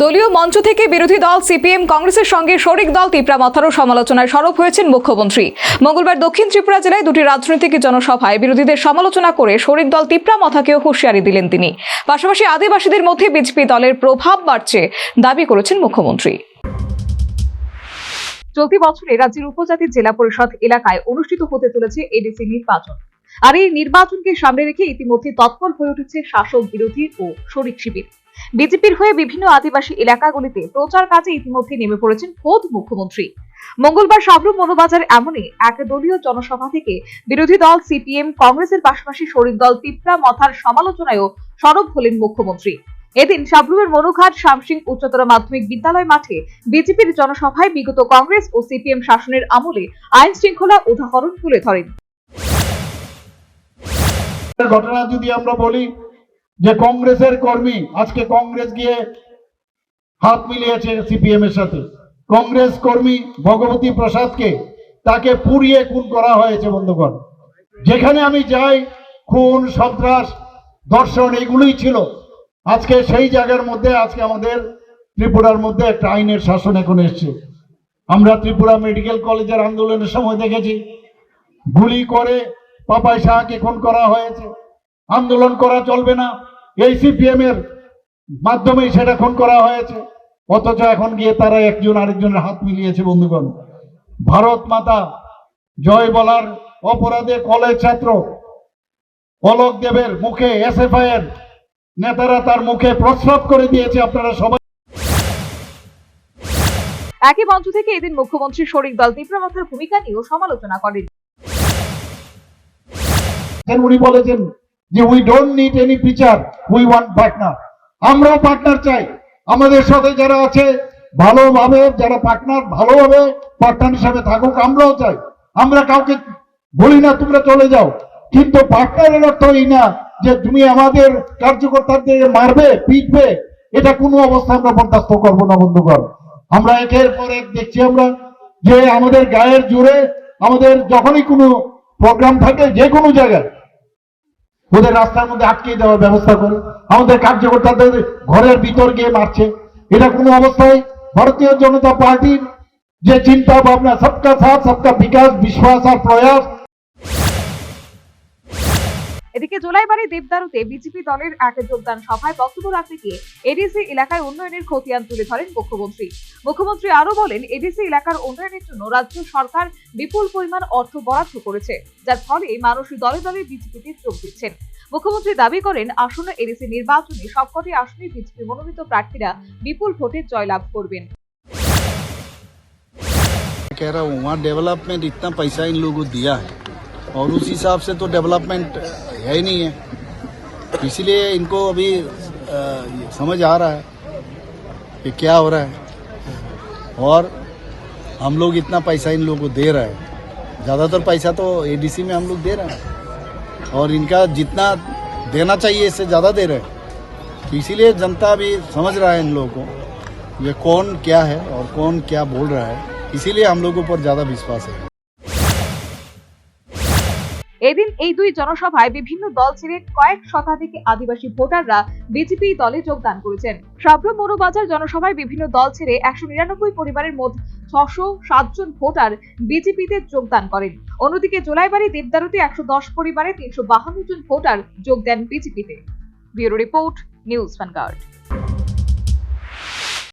দলীয় মঞ্চ থেকে বিরোধী দল, সিপিএম, কংগ্রেসের সঙ্গে শরিক দল, তিপ্রা মাথারও সমালোচনায় সরব হয়েছেন মুখ্যমন্ত্রী। মঙ্গলবার দক্ষিণ ত্রিপুরা জেলায় দুটি রাজনৈতিক জনসভায় বিরোধীদের সমালোচনা করে শরিক দল, তিপ্রা মাথাকেও হুঁশিয়ারি দিলেন তিনি। পাশাপাশি আদিবাসীদের মধ্যে বিজেপি দলের প্রভাব বাড়ছে দাবি করেছেন মুখ্যমন্ত্রী। চলতি বছরে রাজ্যের উপজাতি জেলা পরিষদ এলাকায় অনুষ্ঠিত হতে চলেছে এডিসি নির্বাচন। আর এই নির্বাচনকে সামনে রেখে ইতিমধ্যে তৎপর হয়ে উঠেছে শাসক বিরোধী ও শরিক শিবির। বিজেপির হয়ে বিভিন্ন আদিবাসী এলাকাগুলিতে প্রচার কাজে ইতিমধ্যে নেমে পড়েছেন খোদ মুখ্যমন্ত্রী। মঙ্গলবার সাবরুম মনোবাজার এমনই এক দলীয় জনসভা থেকে বিরোধী দল সিপিএম, কংগ্রেসের পাশাপাশি শরিক দল তিপ্রা মথার সমালোচনায়ও সরব হলেন মুখ্যমন্ত্রী। এদিন সাবরুমের মনুঘাট, শামসিং উচ্চতর মাধ্যমিক বিদ্যালয় মাঠে বিজেপির জনসভায় বিগত কংগ্রেস ও সিপিএম শাসনের আমলে আইন শৃঙ্খলা উদাহরণ তুলে ধরেন। ঘটনা যদি আমরা বলি যে কংগ্রেসের কর্মী, আজকে কংগ্রেস গিয়ে হাত মিলিয়েছে সিপিএম এর সাথে। কংগ্রেস কর্মী ভগবতী প্রসাদকে তাকে পুড়িয়ে খুন করা হয়েছে, বন্ধুগণ। যেখানে আমি যাই, খুন, সন্ত্রাস দর্শন এগুলোই ছিল। আজকে সেই জায়গার মধ্যে, আজকে আমাদের ত্রিপুরার মধ্যে একটা আইনের শাসন এখন এসছে। আমরা ত্রিপুরা মেডিকেল কলেজের আন্দোলনের সময় দেখেছি। গুলি করে পাপাই শাহকে খুন করা হয়েছে। আন্দোলন করা চলবে না। এই সিপিএম এর মাধ্যমেই সেটা খুন করা হয়েছে। অথচ এখন গিয়ে তারা একজন আরেকজনের হাত মিলিয়েছে, বন্ধুগণ। ভারত মাতা, জয় বলার অপরাধে কলেজ ছাত্র অলোক দেবের মুখে এসএফআই এর নেতারা তার মুখে প্রস্রাব করে দিয়েছে, আপনারা সবাই একই মঞ্চ থেকে এদিন মুখ্যমন্ত্রী শরিক দল তিপ্রা মাথার ভূমিকা নিয়েও সমালোচনা করেন। দেন উনি বলেছেন যে we don't need any teacher we want partner আমরাও পার্টনার চাই। আমাদের সাথে যারা আছে, ভালোভাবে যারা পার্টনার ভালোভাবে পার্টনার হিসাবে থাকুক, আমরাও চাই। আমরা কাউকে বলি না, তোমরা চলে যাও। কিন্তু পার্টনারের অর্থ এই না যে, তুমি আমাদের কার্যকর্তাদের মারবে, পিটবে। এটা কোনো অবস্থা আমরা বরদাস্ত করব না, বন্ধুগণ। আমরা একের পর এক দেখছি আমরা যে, আমাদের গায়ের জোরে আমাদের যখনই কোনো প্রোগ্রাম থাকে, যে কোনো জায়গায় ওদের রাস্তার মধ্যে আটকে দেওয়ার ব্যবস্থা করে। আমাদের কার্যকর্তাদের ঘরের ভিতর গিয়ে মারছে। এটা কোনো অবস্থায় ভারতীয় জনতা পার্টির যে চিন্তা ভাবনা সবকা সাথ, সবকা বিকাশ, বিশ্বাস আর প্রয়াস এদিকে জোলাইবাড়ি দেবদারুতে বিজেপি দলের এক যোগদান সভায় বক্তব্য রাখতে গিয়ে এডিসি এলাকায় উন্নয়নের খতিয়ান তুলে ধরেন মুখ্যমন্ত্রী মুখ্যমন্ত্রী আরো বলেন এডিসি এলাকার উন্নয়নের জন্য রাজ্য সরকার বিপুল পরিমাণ অর্থ বরাদ্দ করেছে যার ফলে মানুষ দলে দলে বিজেপিতে যোগ দিচ্ছেন মুখ্যমন্ত্রী দাবি করেন আসন্ন এডিসি নির্বাচনে সবকটি আসনে বিজেপি মনোনীত প্রার্থীরা বিপুল ভোটে জয়লাভ করবেন कह रहा हूँ वहाँ डेवलपमेंट इतना पैसा इन लोगों को दिया है और उस हिसाब से तो डेवलपमेंट है ही नहीं है। इसलिए इनको अभी ये समझ आ रहा है कि क्या हो रहा है। और हम लोग इतना पैसा इन लोगों को दे रहे हैं। ज़्यादातर पैसा तो एडीसी में हम लोग दे रहे हैं। और इनका जितना देना चाहिए, इससे ज़्यादा दे रहे हैं। तो इसीलिए जनता भी समझ रहा है इन लोगों को, ये कौन क्या है और कौन क्या बोल रहा है। इसीलिए हम लोगों पर ज़्यादा विश्वास है। এদিন এই দুই জনসভায় বিভিন্ন দল ছেড়ে কয়েক শতাধিক আদিবাসী ভোটাররা বিজেপি দলে যোগদান করেছেন। সাবরুম মৌলবাজার জনসভায় বিভিন্ন দল ছেড়ে একশো নিরানব্বই পরিবারের মোট ছশো সাতজন ভোটার বিজেপিতে যোগদান করেন। অন্যদিকে জোলাইবাড়ি, দেবদারুতে একশো দশ পরিবারে তিনশো বাহান্ন জন ভোটার যোগ দেন বিজেপিতে। Bureau report, news vanguard